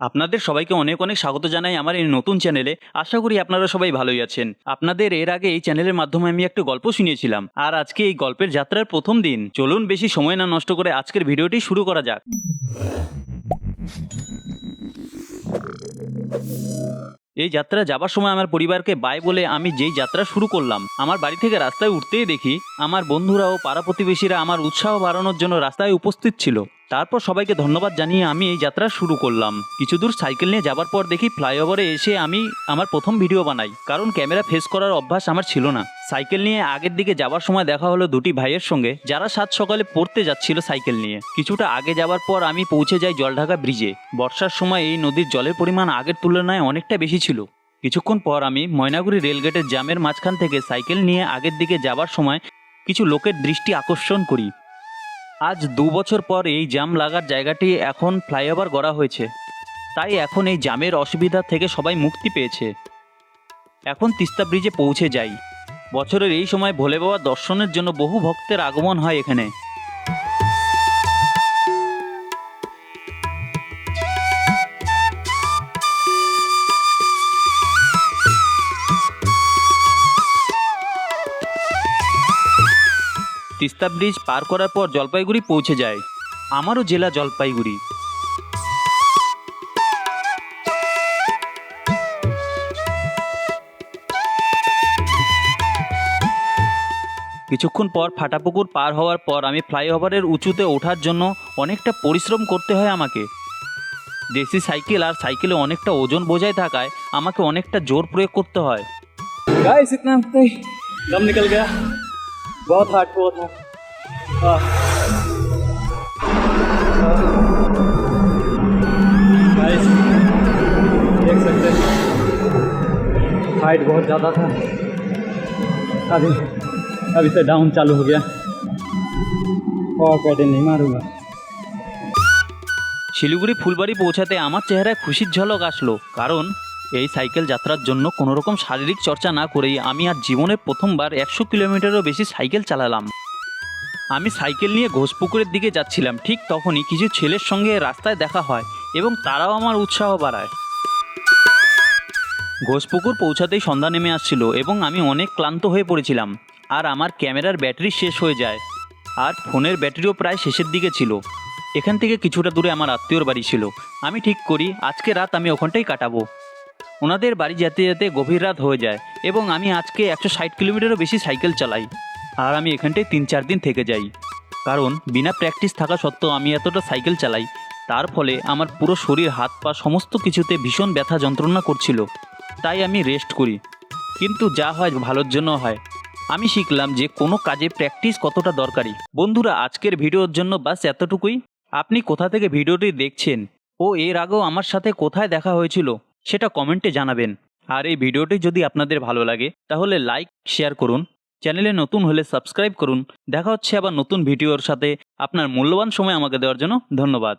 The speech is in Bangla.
আপনাদের সবাইকে অনেক অনেক স্বাগত জানাই আমার এই নতুন চ্যানেলে। আশা করি আপনারা সবাই ভালোই আছেন। আপনাদের এর আগে এই চ্যানেলের মাধ্যমে আমি একটা গল্প শুনিয়েছিলাম। আর আজকে এই গল্পের যাত্রার প্রথম দিন। চলুন বেশি সময় না নষ্ট করে আজকের ভিডিওটি শুরু করা যাক। এই যাত্রা যাবার সময় আমার পরিবারকে বাই বলে আমি যেই যাত্রা শুরু করলাম, আমার বাড়ি থেকে রাস্তায় উঠতেই দেখি, আমার বন্ধুরা ও পাড়া প্রতিবেশীরা আমার উৎসাহ বাড়ানোর জন্য রাস্তায় উপস্থিত ছিল। তারপর সবাইকে ধন্যবাদ জানিয়ে আমি এই যাত্রা শুরু করলাম। কিছু দূর সাইকেল নিয়ে যাবার পর দেখি ফ্লাইওভারে এসে আমি আমার প্রথম ভিডিও বানাই, কারণ ক্যামেরা ফেস করার অভ্যাস আমার ছিল না। সাইকেল নিয়ে আগের দিকে যাবার সময় দেখা হলো দুটি ভাইয়ের সঙ্গে, যারা সাত সকালে পড়তে যাচ্ছিল সাইকেল নিয়ে। কিছুটা আগে যাবার পর আমি পৌঁছে যাই জলঢাকা ব্রিজে। বর্ষার সময় এই নদীর জলের পরিমাণ আগের তুলনায় অনেকটা বেশি ছিল। কিছুক্ষণ পর আমি ময়নাগুড়ি রেলগেটের জামের মাঝখান থেকে সাইকেল নিয়ে আগের দিকে যাবার সময় কিছু লোকের দৃষ্টি আকর্ষণ করি। আজ দু বছর পর এই জাম লাগার জায়গাটি এখন ফ্লাইওভার গড়া হয়েছে। তাই এখন এই জামের অসুবিধা থেকে সবাই মুক্তি পেয়েছে। এখন তিস্তা ব্রিজে পৌঁছে যাই। বছরের এই সময় ভোলে বাবা দর্শনের জন্য বহু ভক্তের আগমন হয় এখানে। তিস্তা ব্রিজ পার করার পর জলপাইগুড়ি পৌঁছে যায়। আমারও জেলা জলপাইগুড়ি। কিছুক্ষণ পর ফাটাপুকুর পার হওয়ার পর আমি ফ্লাইওভারের উঁচুতে ওঠার জন্য অনেকটা পরিশ্রম করতে হয় আমাকে। দেশি সাইকেল আর সাইকেলে অনেকটা ওজন বোঝায় থাকায় আমাকে অনেকটা জোর প্রয়োগ করতে হয়। গাইস ইতনা দম নিকল গয়া बहुत हार्ड बहुत हार्ड गाइस देख सकते हैं हाइट बहुत ज़्यादा था अभी अभी से डाउन चालू हो गया और पैडल नहीं मारूंगा শিলিগুড়ি ফুলবাড়ি পৌঁছাতে আমার চেহারায় খুশির ঝলক আসলো কারণ এই সাইকেল যাত্রার জন্য কোনো রকম শারীরিক চর্চা না করেই আমি আর জীবনে প্রথমবার একশো কিলোমিটারও বেশি সাইকেল চালালাম। আমি সাইকেল নিয়ে ঘোষপুকুরের দিকে যাচ্ছিলাম, ঠিক তখনই কিছু ছেলের সঙ্গে রাস্তায় দেখা হয় এবং তারাও আমার উৎসাহ বাড়ায়। ঘোষপুকুর পৌঁছাতেই সন্ধ্যা নেমে আসছিল এবং আমি অনেক ক্লান্ত হয়ে পড়েছিলাম, আর আমার ক্যামেরার ব্যাটারি শেষ হয়ে যায়, আর ফোনের ব্যাটারিও প্রায় শেষের দিকে ছিল। এখান থেকে কিছুটা দূরে আমার আত্মীয়র বাড়ি ছিল। আমি ঠিক করি, আজকে রাত আমি ওখানটাই কাটাবো। ওনাদের বাড়ি যেতে যেতে গভীর রাত হয়ে যায় এবং আমি আজকে একশো ষাট কিলোমিটারও বেশি সাইকেল চালাই। আর আমি এখানটায় তিন চার দিন থেকে যাই। কারণ বিনা প্র্যাকটিস থাকা সত্ত্বেও আমি এতটা সাইকেল চালাই। তার ফলে আমার পুরো শরীর, হাত পা সমস্ত কিছুতে ভীষণ ব্যথা যন্ত্রণা করছিল। তাই আমি রেস্ট করি। কিন্তু যা হয় ভালোর জন্য হয়। আমি শিখলাম যে কোনো কাজে প্র্যাকটিস কতটা দরকারি। বন্ধুরা, আজকের ভিডিওর জন্য বাস এতটুকুই। আপনি কোথা থেকে ভিডিওটি দেখছেন? ও এর আগেও আমার সাথে কোথায় দেখা হয়েছিল? সেটা কমেন্টে জানাবেন। আর এই ভিডিওটি যদি আপনাদের ভালো লাগে, তাহলে লাইক, শেয়ার করুন। চ্যানেলে নতুন হলে সাবস্ক্রাইব করুন। দেখা হচ্ছে আবার নতুন ভিডিওর সাথে। আপনার মূল্যবান সময় আমাকে দেওয়ার জন্য ধন্যবাদ।